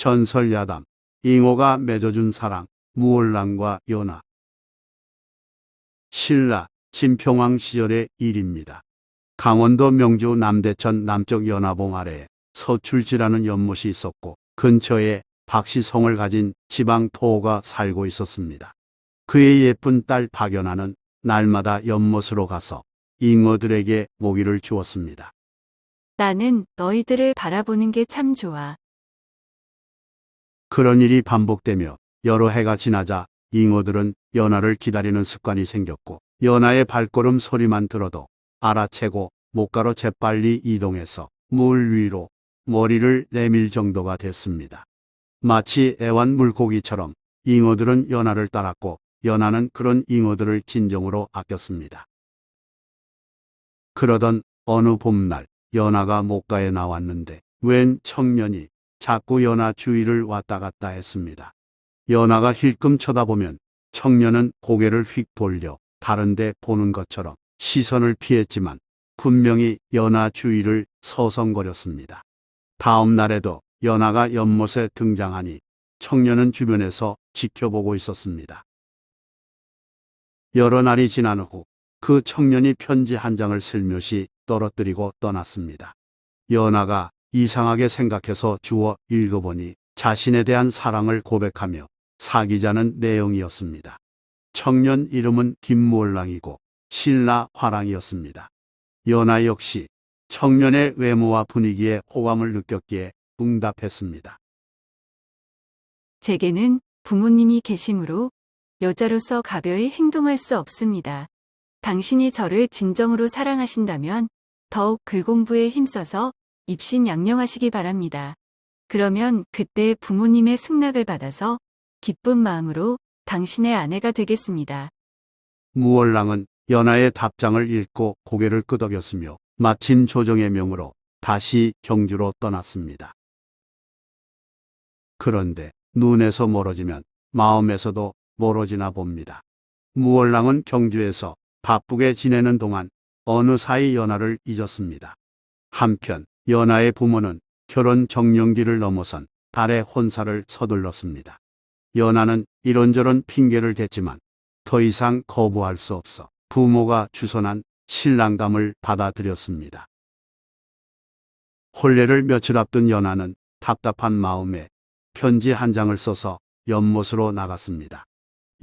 전설 야담 잉호가 맺어준 사랑 무월랑과 연하 신라 진평왕 시절의 일입니다. 강원도 명주 남대천 남쪽 연화봉 아래에 서출지라는 연못이 있었고 근처에 박씨성을 가진 지방 토호가 살고 있었습니다. 그의 예쁜 딸 박연아는 날마다 연못으로 가서 잉어들에게 모기를 주었습니다. 나는 너희들을 바라보는 게 참 좋아. 그런 일이 반복되며 여러 해가 지나자 잉어들은 연하를 기다리는 습관이 생겼고 연하의 발걸음 소리만 들어도 알아채고 목가로 재빨리 이동해서 물 위로 머리를 내밀 정도가 됐습니다. 마치 애완 물고기처럼 잉어들은 연하를 따랐고 연하는 그런 잉어들을 진정으로 아꼈습니다. 그러던 어느 봄날 연하가 목가에 나왔는데 웬 청년이 자꾸 연하 주위를 왔다 갔다 했습니다. 연하가 힐끔 쳐다보면 청년은 고개를 휙 돌려 다른데 보는 것처럼 시선을 피했지만 분명히 연하 주위를 서성거렸습니다. 다음 날에도 연하가 연못에 등장하니 청년은 주변에서 지켜보고 있었습니다. 여러 날이 지난 후 그 청년이 편지 한 장을 슬며시 떨어뜨리고 떠났습니다. 연하가 이상하게 생각해서 주워 읽어보니 자신에 대한 사랑을 고백하며 사귀자는 내용이었습니다. 청년 이름은 김무월랑이고 신라 화랑이었습니다. 연하 역시 청년의 외모와 분위기에 호감을 느꼈기에 응답했습니다. 제게는 부모님이 계시므로 여자로서 가벼이 행동할 수 없습니다. 당신이 저를 진정으로 사랑하신다면 더욱 글 공부에 힘써서 입신 양령하시기 바랍니다. 그러면 그때 부모님의 승낙을 받아서 기쁜 마음으로 당신의 아내가 되겠습니다. 무월랑은 연하의 답장을 읽고 고개를 끄덕였으며 마침 조정의 명으로 다시 경주로 떠났습니다. 그런데 눈에서 멀어지면 마음에서도 멀어지나 봅니다. 무월랑은 경주에서 바쁘게 지내는 동안 어느 사이 연하를 잊었습니다. 한편 연하의 부모는 결혼 정년기를 넘어선 달의 혼사를 서둘렀습니다. 연하는 이런저런 핑계를 댔지만 더 이상 거부할 수 없어 부모가 주선한 신랑감을 받아들였습니다. 혼례를 며칠 앞둔 연하는 답답한 마음에 편지 한 장을 써서 연못으로 나갔습니다.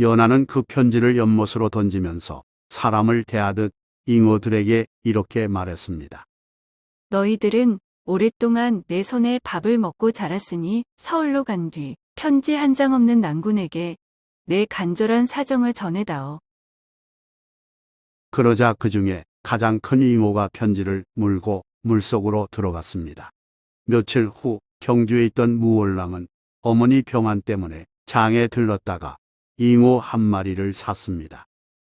연하는 그 편지를 연못으로 던지면서 사람을 대하듯 잉어들에게 이렇게 말했습니다. 너희들은 오랫동안 내 손에 밥을 먹고 자랐으니 서울로 간 뒤 편지 한 장 없는 난군에게 내 간절한 사정을 전해다오. 그러자 그 중에 가장 큰 잉어가 편지를 물고 물속으로 들어갔습니다. 며칠 후 경주에 있던 무월랑은 어머니 병환 때문에 장에 들렀다가 잉어 한 마리를 샀습니다.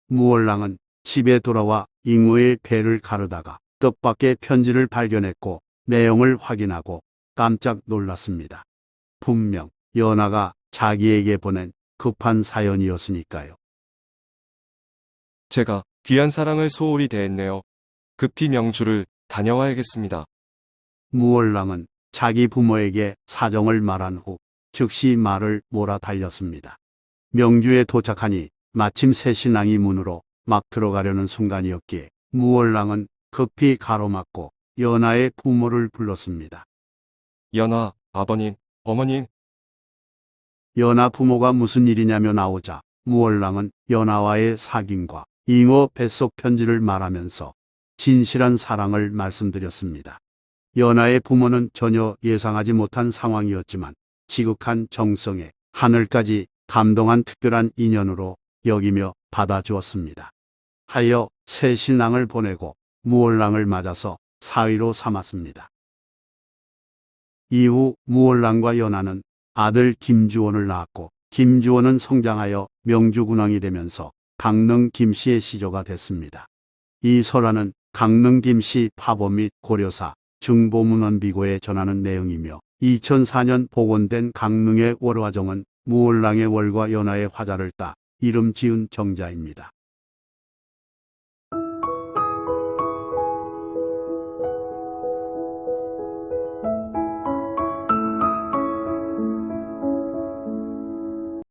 무월랑은 집에 돌아와 잉어의 배를 가르다가 뜻밖의 편지를 발견했고 내용을 확인하고 깜짝 놀랐습니다. 분명 연하가 자기에게 보낸 급한 사연이었으니까요. 제가 귀한 사랑을 소홀히 대했네요. 급히 명주를 다녀와야겠습니다. 무월랑은 자기 부모에게 사정을 말한 후 즉시 말을 몰아 달렸습니다. 명주에 도착하니 마침 새 신랑이 문으로 막 들어가려는 순간이었기에 무월랑은 급히 가로막고 연하의 부모를 불렀습니다. 연하, 아버님, 어머님, 연하 부모가 무슨 일이냐며 나오자 무월랑은 연하와의 사귐과 잉어 뱃속 편지를 말하면서 진실한 사랑을 말씀드렸습니다. 연하의 부모는 전혀 예상하지 못한 상황이었지만 지극한 정성에 하늘까지 감동한 특별한 인연으로 여기며 받아주었습니다. 하여 새 신랑을 보내고 무월랑을 맞아서 사위로 삼았습니다. 이후 무월랑과 연하는 아들 김주원을 낳았고 김주원은 성장하여 명주군왕이 되면서 강릉 김씨의 시조가 됐습니다. 이 설화는 강릉 김씨 파보 및 고려사 중보문헌 비고에 전하는 내용이며 2004년 복원된 강릉의 월화정은 무월랑의 월과 연하의 화자를 따 이름 지은 정자입니다.